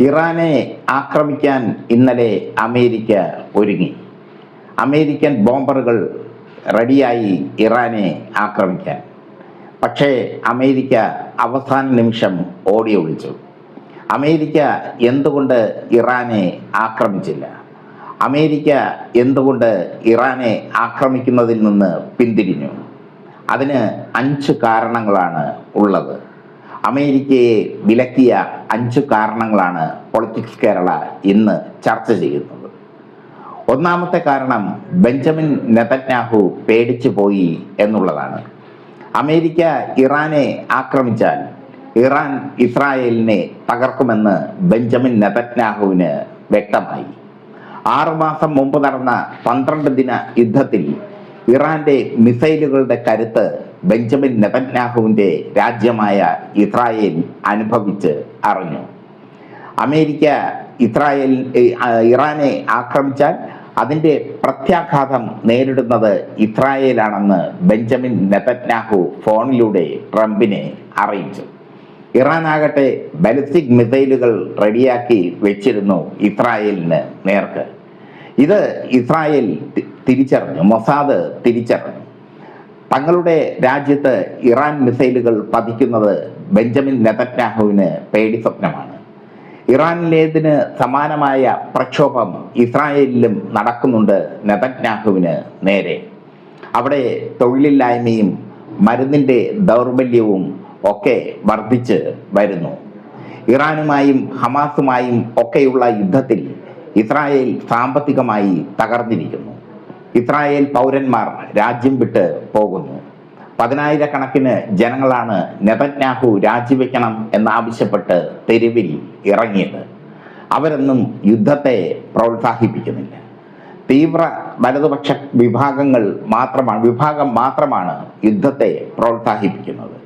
ഇറാനെ ആക്രമിക്കാൻ ഇന്നലെ അമേരിക്ക ഒരുങ്ങി. അമേരിക്കൻ ബോംബറുകൾ റെഡിയായി ഇറാനെ ആക്രമിക്കാൻ. പക്ഷേ അമേരിക്ക അവസാന നിമിഷം ഓടി ഒളിച്ചു. അമേരിക്ക എന്തുകൊണ്ട് ഇറാനെ ആക്രമിച്ചില്ല? അമേരിക്ക എന്തുകൊണ്ട് ഇറാനെ ആക്രമിക്കുന്നതിൽ നിന്ന് പിന്തിരിഞ്ഞു? അതിന് അഞ്ച് കാരണങ്ങളാണ് ഉള്ളത്. അമേരിക്കയെ വിലക്കിയ അഞ്ച് കാരണങ്ങളാണ് പൊളിറ്റിക്സ് കേരള ഇന്ന് ചർച്ച ചെയ്യുന്നത്. ഒന്നാമത്തെ കാരണം ബെഞ്ചമിൻ നെതന്യാഹു പേടിച്ചു പോയി എന്നുള്ളതാണ്. അമേരിക്ക ഇറാനെ ആക്രമിച്ചാൽ ഇറാൻ ഇസ്രായേലിനെ തകർക്കുമെന്ന് ബെഞ്ചമിൻ നെതന്യാഹുവിന് വ്യക്തമായി. ആറുമാസം മുമ്പ് നടന്ന പന്ത്രണ്ട് ദിന യുദ്ധത്തിൽ ഇറാന്റെ മിസൈലുകളുടെ കരുത്ത് ബെഞ്ചമിൻ നെതന്യാഹുവിന്റെ രാജ്യമായ ഇസ്രായേൽ അനുഭവിച്ച് അറിഞ്ഞു. അമേരിക്ക ഇസ്രായേൽ ഇറാനെ ആക്രമിച്ചാൽ അതിന്റെ പ്രത്യാഘാതം നേരിടുന്നത് ഇസ്രായേലാണെന്ന് ബെഞ്ചമിൻ നെതന്യാഹു ഫോണിലൂടെ ട്രംപിനെ അറിയിച്ചു. ഇറാൻ ആകട്ടെ ബാലിസ്റ്റിക് മിസൈലുകൾ റെഡിയാക്കി വെച്ചിരുന്നു ഇസ്രായേലിന് നേർക്ക്. ഇത് ഇസ്രായേൽ തിരിച്ചറിഞ്ഞു മൊസാദ് തിരിച്ചറിഞ്ഞു. തങ്ങളുടെ രാജ്യത്ത് ഇറാൻ മിസൈലുകൾ പതിക്കുന്നത് ബെഞ്ചമിൻ നെതന്യാഹുവിന് പേടി സ്വപ്നമാണ്. ഇറാനിലേതിന് സമാനമായ പ്രക്ഷോഭം ഇസ്രായേലിലും നടക്കുന്നുണ്ട് നെതന്യാഹുവിന് നേരെ. അവിടെ തൊഴിലില്ലായ്മയും മരുന്നിന്റെ ദൗർബല്യവും ഒക്കെ വർദ്ധിച്ച് വരുന്നു. ഇറാനുമായും ഹമാസുമായും ഒക്കെയുള്ള യുദ്ധത്തിൽ ഇസ്രായേൽ സാമ്പത്തികമായി തകർന്നിരിക്കുന്നു. ഇസ്രായേൽ പൗരന്മാർ രാജ്യം വിട്ട് പോകുന്നു. പതിനായിരക്കണക്കിന് ജനങ്ങളാണ് നെതന്യാഹു രാജിവെക്കണം എന്നാവശ്യപ്പെട്ട് തെരുവിൽ ഇറങ്ങിയത്. അവരൊന്നും യുദ്ധത്തെ പ്രോത്സാഹിപ്പിക്കുന്നില്ല. തീവ്ര വലതുപക്ഷ വിഭാഗങ്ങൾ മാത്രമാണ് വിഭാഗം മാത്രമാണ് യുദ്ധത്തെ പ്രോത്സാഹിപ്പിക്കുന്നത്.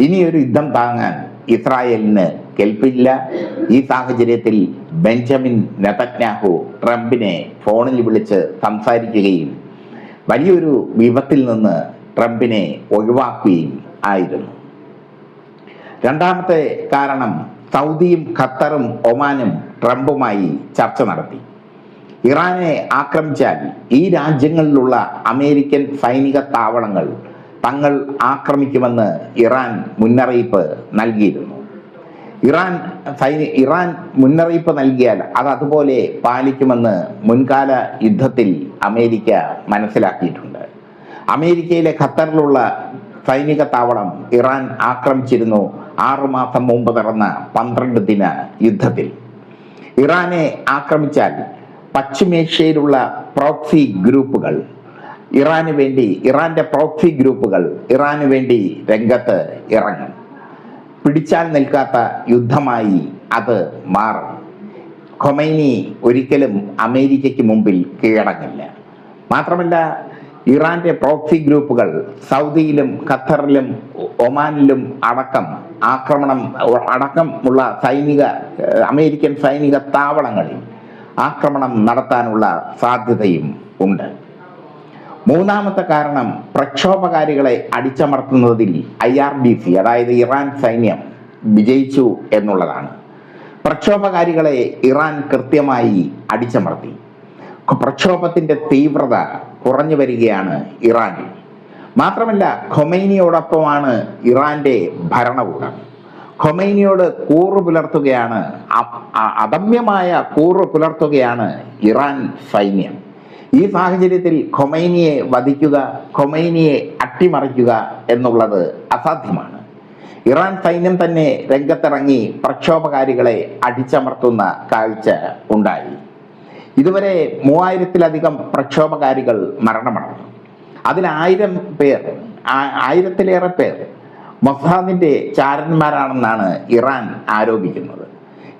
ഇനിയൊരു യുദ്ധം താങ്ങാൻ ഇസ്രായേലിന് കേൾപ്പില്ല. ഈ സാഹചര്യത്തിൽ ബെഞ്ചമിൻ നെതന്യാഹു ട്രംപിനെ ഫോണിൽ വിളിച്ച് സംസാരിക്കുകയും വലിയൊരു വിപത്തിൽ നിന്ന് ട്രംപിനെ ഒഴിവാക്കുകയും ആയിരുന്നു. രണ്ടാമത്തെ കാരണം സൗദിയും ഖത്തറും ഒമാനും ട്രംപുമായി ചർച്ച നടത്തി. ഇറാനെ ആക്രമിച്ചാൽ ഈ രാജ്യങ്ങളിലുള്ള അമേരിക്കൻ സൈനിക താവളങ്ങൾ തങ്ങൾ ആക്രമിക്കുമെന്ന് ഇറാൻ മുന്നറിയിപ്പ് നൽകിയിരുന്നു. ഇറാൻ ഇറാൻ മുന്നറിയിപ്പ് നൽകിയാൽ അത് അതുപോലെ പാലിക്കുമെന്ന് മുൻകാല യുദ്ധത്തിൽ അമേരിക്ക മനസ്സിലാക്കിയിട്ടുണ്ട്. അമേരിക്കയിലെ ഖത്തറിലുള്ള സൈനിക താവളം ഇറാൻ ആക്രമിച്ചിരുന്നു ആറുമാസം മുമ്പ് നടന്ന പന്ത്രണ്ട് ദിന യുദ്ധത്തിൽ. ഇറാനെ ആക്രമിച്ചാൽ പശ്ചിമേഷ്യയിലുള്ള പ്രോക്സി ഗ്രൂപ്പുകൾ ഇറാന് വേണ്ടി ഇറാന്റെ പ്രോക്സി ഗ്രൂപ്പുകൾ ഇറാന് വേണ്ടി രംഗത്ത് ഇറങ്ങും. പിടിച്ചാൽ നിൽക്കാത്ത യുദ്ധമായി അത് മാറും. ഖൊമൈനി ഒരിക്കലും അമേരിക്കയ്ക്ക് മുമ്പിൽ കീഴടങ്ങില്ല. മാത്രമല്ല ഇറാന്റെ പ്രോക്സി ഗ്രൂപ്പുകൾ സൗദിയിലും ഖത്തറിലും ഒമാനിലും അടക്കം ആക്രമണം അടക്കമുള്ള സൈനിക അമേരിക്കൻ സൈനിക താവളങ്ങളിൽ ആക്രമണം നടത്താനുള്ള സാധ്യതയും ഉണ്ട്. മൂന്നാമത്തെ കാരണം പ്രക്ഷോഭകാരികളെ അടിച്ചമർത്തുന്നതിൽ ഐ ആർ ബി സി അതായത് ഇറാൻ സൈന്യം വിജയിച്ചു എന്നുള്ളതാണ്. പ്രക്ഷോഭകാരികളെ ഇറാൻ കൃത്യമായി അടിച്ചമർത്തി. പ്രക്ഷോഭത്തിന്റെ തീവ്രത കുറഞ്ഞു വരികയാണ് ഇറാനിൽ. മാത്രമല്ല ഖൊമൈനിയോടൊപ്പമാണ് ഇറാന്റെ ഭരണകൂടം. ഖൊമൈനിയോട് കൂറ് പുലർത്തുകയാണ് അദമ്യമായ കൂറ് പുലർത്തുകയാണ് ഇറാൻ സൈന്യം. ഈ സാഹചര്യത്തിൽ ഖൊമൈനിയെ വധിക്കുക ഖൊമൈനിയെ അട്ടിമറിക്കുക എന്നുള്ളത് അസാധ്യമാണ്. ഇറാൻ സൈന്യം തന്നെ രംഗത്തിറങ്ങി പ്രക്ഷോഭകാരികളെ അടിച്ചമർത്തുന്ന കാഴ്ച ഉണ്ടായി. ഇതുവരെ മൂവായിരത്തിലധികം പ്രക്ഷോഭകാരികൾ മരണമടഞ്ഞു. അതിൽ ആയിരം പേർ ആയിരത്തിലേറെ പേർ മൊസാദിന്റെ ചാരന്മാരാണെന്നാണ് ഇറാൻ ആരോപിക്കുന്നത്.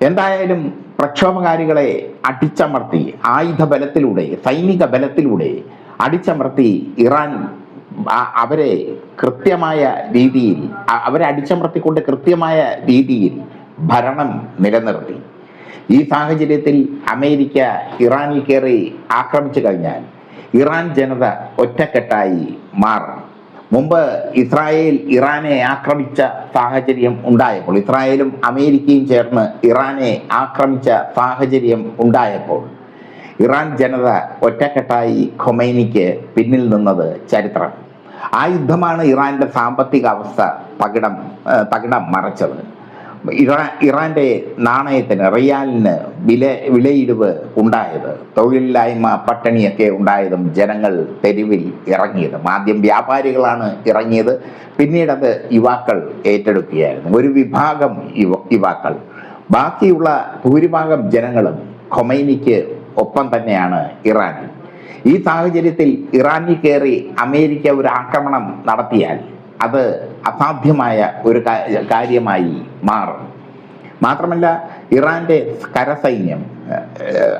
എന്തായാലും പ്രക്ഷോഭകാരികളെ അടിച്ചമർത്തി ആയുധ ബലത്തിലൂടെ സൈനിക ബലത്തിലൂടെ അടിച്ചമർത്തി ഇറാൻ അവരെ കൃത്യമായ രീതിയിൽ അവരെ അടിച്ചമർത്തിക്കൊണ്ട് കൃത്യമായ രീതിയിൽ ഭരണം നിലനിർത്തി. ഈ സാഹചര്യത്തിൽ അമേരിക്ക ഇറാനിൽ കയറി ആക്രമിച്ചു കഴിഞ്ഞാൽ ഇറാൻ ജനത ഒറ്റക്കെട്ടായി മാറും. മുമ്പ് ഇസ്രായേൽ ഇറാനെ ആക്രമിച്ച സാഹചര്യം ഉണ്ടായപ്പോൾ ഇസ്രായേലും അമേരിക്കയും ചേർന്ന് ഇറാനെ ആക്രമിച്ച സാഹചര്യം ഉണ്ടായപ്പോൾ ഇറാൻ ജനത ഒറ്റക്കെട്ടായി ഖൊമൈനിക്ക് പിന്നിൽ നിന്നത് ചരിത്രം. ആ യുദ്ധമാണ് ഇറാന്റെ സാമ്പത്തിക അവസ്ഥ തകിടം തകിടം മറച്ചത്. ഇറാൻ ഇറാന്റെ നാണയത്തിന് റിയാലിന് വില വിലയിടിവ് ഉണ്ടായത് തൊഴിലില്ലായ്മ പട്ടിണിയൊക്കെ ഉണ്ടായതും ജനങ്ങൾ തെരുവിൽ ഇറങ്ങിയതും. ആദ്യം വ്യാപാരികളാണ് ഇറങ്ങിയത്. പിന്നീടത് യുവാക്കൾ ഏറ്റെടുക്കുകയായിരുന്നു. ഒരു വിഭാഗം യുവ യുവാക്കൾ. ബാക്കിയുള്ള ഭൂരിഭാഗം ജനങ്ങളും ഖൊമൈനിക്ക് ഒപ്പം തന്നെയാണ് ഇറാനിൽ. ഈ സാഹചര്യത്തിൽ ഇറാനിൽ കയറി അമേരിക്ക ഒരു ആക്രമണം നടത്തിയാൽ അത് അസാധ്യമായ ഒരു കാര്യമായി മാറും മാത്രമല്ല ഇറാന്റെ കരസൈന്യം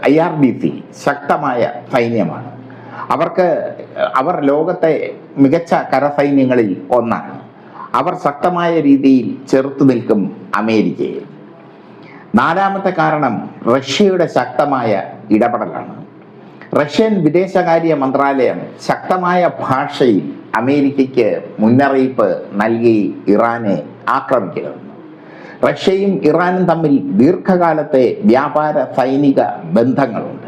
ഐ ആർ ബി സി ശക്തമായ സൈന്യമാണ്. അവർക്ക് അവർ ലോകത്തെ മികച്ച കരസൈന്യങ്ങളിൽ ഒന്നാണ്. അവർ ശക്തമായ രീതിയിൽ ചെറുത്തു നിൽക്കും അമേരിക്കയെ നാലാമത്തെ കാരണം റഷ്യയുടെ ശക്തമായ ഇടപെടലാണ്. റഷ്യൻ വിദേശകാര്യ മന്ത്രാലയം ശക്തമായ ഭാഷയിൽ അമേരിക്കയ്ക്ക് മുന്നറിയിപ്പ് നൽകി ഇറാനെ ആക്രമിക്കരുതെന്ന് റഷ്യയും ഇറാനും തമ്മിൽ ദീർഘകാലത്തെ വ്യാപാര സൈനിക ബന്ധങ്ങളുണ്ട്.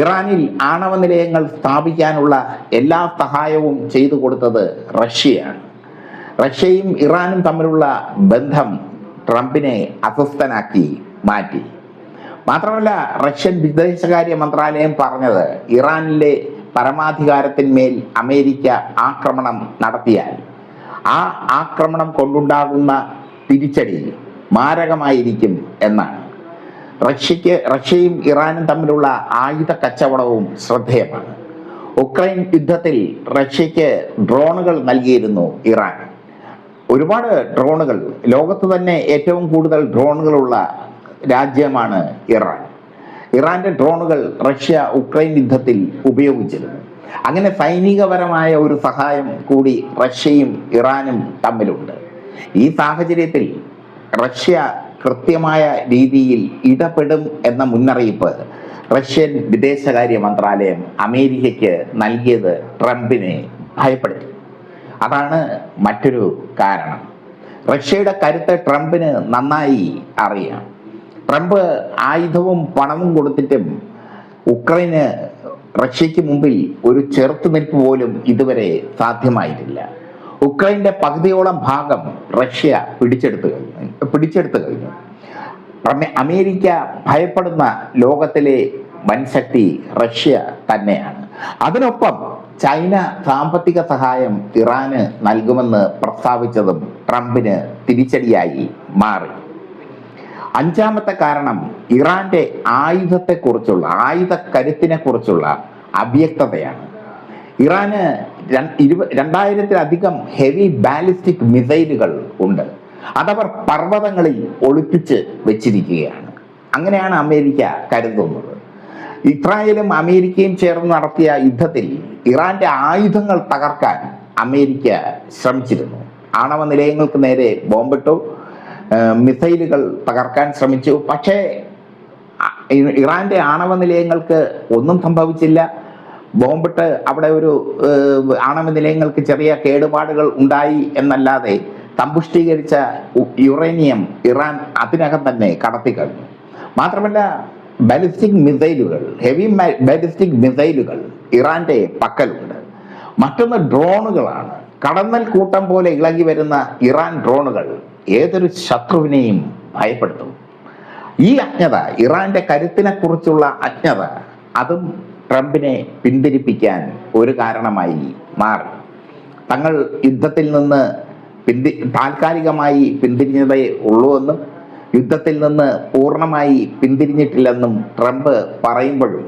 ഇറാനിൽ ആണവ നിലയങ്ങൾ സ്ഥാപിക്കാനുള്ള എല്ലാ സഹായവും ചെയ്തു കൊടുത്തത് റഷ്യയാണ്. റഷ്യയും ഇറാനും തമ്മിലുള്ള ബന്ധം ട്രംപിനെ അസ്വസ്ഥനാക്കി മാറ്റി. മാത്രമല്ല റഷ്യൻ വിദേശകാര്യ മന്ത്രാലയം പറഞ്ഞത് ഇറാനിലെ പരമാധികാരത്തിന്മേൽ അമേരിക്ക ആക്രമണം നടത്തിയാൽ ആ ആക്രമണം കൊണ്ടുണ്ടാകുന്ന തിരിച്ചടി മാരകമായിരിക്കും എന്നാണ്. റഷ്യക്ക് റഷ്യയും ഇറാനും തമ്മിലുള്ള ആയുധ കച്ചവടവും ശ്രദ്ധേയമാണ്. ഉക്രൈൻ യുദ്ധത്തിൽ റഷ്യക്ക് ഡ്രോണുകൾ നൽകിയിരുന്നു ഇറാൻ. ഒരുപാട് ഡ്രോണുകൾ ലോകത്ത് തന്നെ ഏറ്റവും കൂടുതൽ ഡ്രോണുകളുള്ള രാജ്യമാണ് ഇറാൻ. ഇറാന്റെ ഡ്രോണുകൾ റഷ്യ ഉക്രൈൻ യുദ്ധത്തിൽ ഉപയോഗിച്ചിരുന്നു. അങ്ങനെ സൈനികപരമായ ഒരു സഹായം കൂടി റഷ്യയും ഇറാനും തമ്മിലുണ്ട്. ഈ സാഹചര്യത്തിൽ റഷ്യ കൃത്യമായ രീതിയിൽ ഇടപെടും എന്ന മുന്നറിയിപ്പ് റഷ്യൻ വിദേശകാര്യ മന്ത്രാലയം അമേരിക്കയ്ക്ക് നൽകിയത് ട്രംപിനെ ഭയപ്പെടുത്തി. അതാണ് മറ്റൊരു കാരണം. റഷ്യയുടെ കരുത്ത് ട്രംപിന് നന്നായി അറിയാം. ട്രംപ് ആയുധവും പണവും കൊടുത്തിട്ടും ഉക്രൈന് റഷ്യക്ക് മുമ്പിൽ ഒരു ചെറുത്തുനിൽപ്പ് പോലും ഇതുവരെ സാധ്യമായിട്ടില്ല. ഉക്രൈന്റെ പകുതിയോളം ഭാഗം റഷ്യ പിടിച്ചെടുത്തു കഴിഞ്ഞു. പിടിച്ചെടുത്തു കഴിഞ്ഞു. അമേരിക്ക ഭയപ്പെടുന്ന ലോകത്തിലെ വൻശക്തി റഷ്യ തന്നെയാണ്. അതിനൊപ്പം ചൈന സാമ്പത്തിക സഹായം ഇറാന് നൽകുമെന്ന് പ്രസ്താവിച്ചതും ട്രംപിന് തിരിച്ചടിയായി മാറി. അഞ്ചാമത്തെ കാരണം ഇറാന്റെ ആയുധത്തെക്കുറിച്ചുള്ള ആയുധ കരുത്തിനെ കുറിച്ചുള്ള അവ്യക്തതയാണ്. ഇറാന് ഇരുപ രണ്ടായിരത്തിലധികം ഹെവി ബാലിസ്റ്റിക് മിസൈലുകൾ ഉണ്ട്. അതവർ പർവതങ്ങളിൽ ഒളിപ്പിച്ച് വെച്ചിരിക്കുകയാണ്. അങ്ങനെയാണ് അമേരിക്ക കരുതുന്നത്. ഇസ്രായേലും അമേരിക്കയും ചേർന്ന് നടത്തിയ യുദ്ധത്തിൽ ഇറാന്റെ ആയുധങ്ങൾ തകർക്കാൻ അമേരിക്ക ശ്രമിച്ചിരുന്നു. ആണവ നിലയങ്ങൾക്ക് നേരെ ബോംബിട്ടു. മിസൈലുകൾ തകർക്കാൻ ശ്രമിച്ചു. പക്ഷേ ഇറാന്റെ ആണവ നിലയങ്ങൾക്ക് ഒന്നും സംഭവിച്ചില്ല. ബോംബിട്ട് അവിടെ ഒരു ആണവ നിലയങ്ങൾക്ക് ചെറിയ കേടുപാടുകൾ ഉണ്ടായി എന്നല്ലാതെ സമ്പുഷ്ടീകരിച്ച യുറേനിയം ഇറാൻ അതിനകം തന്നെ കടത്തി കഴിഞ്ഞു. മാത്രമല്ല ബാലിസ്റ്റിക് മിസൈലുകൾ ഹെവി ബാലിസ്റ്റിക് മിസൈലുകൾ ഇറാന്റെ പക്കലുണ്ട്. മറ്റൊന്ന് ഡ്രോണുകളാണ്. കടന്നൽ കൂട്ടം പോലെ ഇളകി വരുന്ന ഇറാൻ ഡ്രോണുകൾ ഏതൊരു ശത്രുവിനെയും ഭയപ്പെടുത്തും. ഈ അജ്ഞത ഇറാന്റെ കരുത്തിനെ കുറിച്ചുള്ള അജ്ഞത അതും ട്രംപിനെ പിന്തിരിപ്പിക്കാൻ ഒരു കാരണമായി മാറി. തങ്ങൾ യുദ്ധത്തിൽ നിന്ന് പിന്തി താൽക്കാലികമായി പിന്തിരിഞ്ഞതേ ഉള്ളൂവെന്നും യുദ്ധത്തിൽ നിന്ന് പൂർണമായി പിന്തിരിഞ്ഞിട്ടില്ലെന്നും ട്രംപ് പറയുമ്പോഴും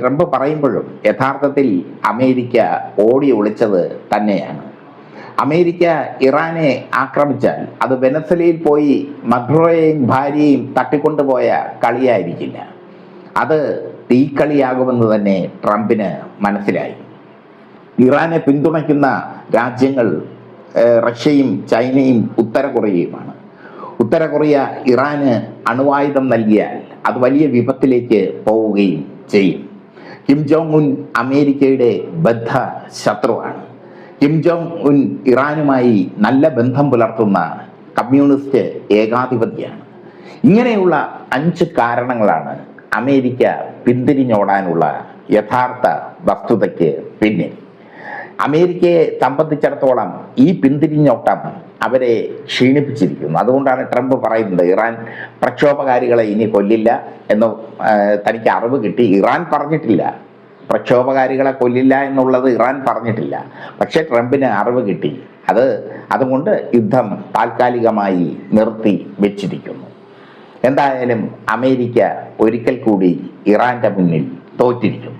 ട്രംപ് പറയുമ്പോഴും യഥാർത്ഥത്തിൽ അമേരിക്ക ഓടി ഒളിച്ചത് തന്നെയാണ്. അമേരിക്ക ഇറാനെ ആക്രമിച്ചാൽ അത് വെനസലയിൽ പോയി മധ്രോയെയും ഭാര്യയും തട്ടിക്കൊണ്ടുപോയ കളിയായിരിക്കില്ല. അത് തീക്കളിയാകുമെന്ന് തന്നെ ട്രംപിന് മനസ്സിലായി. ഇറാനെ പിന്തുണയ്ക്കുന്ന രാജ്യങ്ങൾ റഷ്യയും ചൈനയും ഉത്തര കൊറിയയുമാണ് ഉത്തര കൊറിയ ഇറാന് അണുവായുധം നൽകിയാൽ അത് വലിയ വിപത്തിലേക്ക് പോവുകയും ചെയ്യും. കിം ജോങ് ഉൻ അമേരിക്കയുടെ ബദ്ധ ശത്രുവാണ്. കിം ജോങ് ഉൻ ഇറാനുമായി നല്ല ബന്ധം പുലർത്തുന്ന കമ്മ്യൂണിസ്റ്റ് ഏകാധിപതിയാണ്. ഇങ്ങനെയുള്ള അഞ്ച് കാരണങ്ങളാണ് അമേരിക്ക പിന്തിരിഞ്ഞോടാനുള്ള യഥാർത്ഥ വസ്തുതയ്ക്ക് പിന്നിൽ. അമേരിക്കയെ സംബന്ധിച്ചിടത്തോളം ഈ പിന്തിരിഞ്ഞോട്ടം അവരെ ക്ഷീണിപ്പിച്ചിരിക്കുന്നു. അതുകൊണ്ടാണ് ട്രംപ് പറയുന്നത് ഇറാൻ പ്രക്ഷോഭകാരികളെ ഇനി കൊല്ലില്ല എന്ന് തനിക്ക് അറിവ് കിട്ടി. ഇറാൻ പറഞ്ഞിട്ടില്ല. പ്രക്ഷോഭകാരികളെ കൊല്ലില്ല എന്നുള്ളത് ഇറാൻ പറഞ്ഞിട്ടില്ല. പക്ഷേ ട്രംപിന് അറിവ് കിട്ടി. അത് അതുകൊണ്ട് യുദ്ധം താൽക്കാലികമായി നിർത്തി വെച്ചിരിക്കുന്നു. എന്തായാലും അമേരിക്ക ഒരിക്കൽ കൂടി ഇറാന്റെ മുന്നിൽ തോറ്റിരിക്കുന്നു.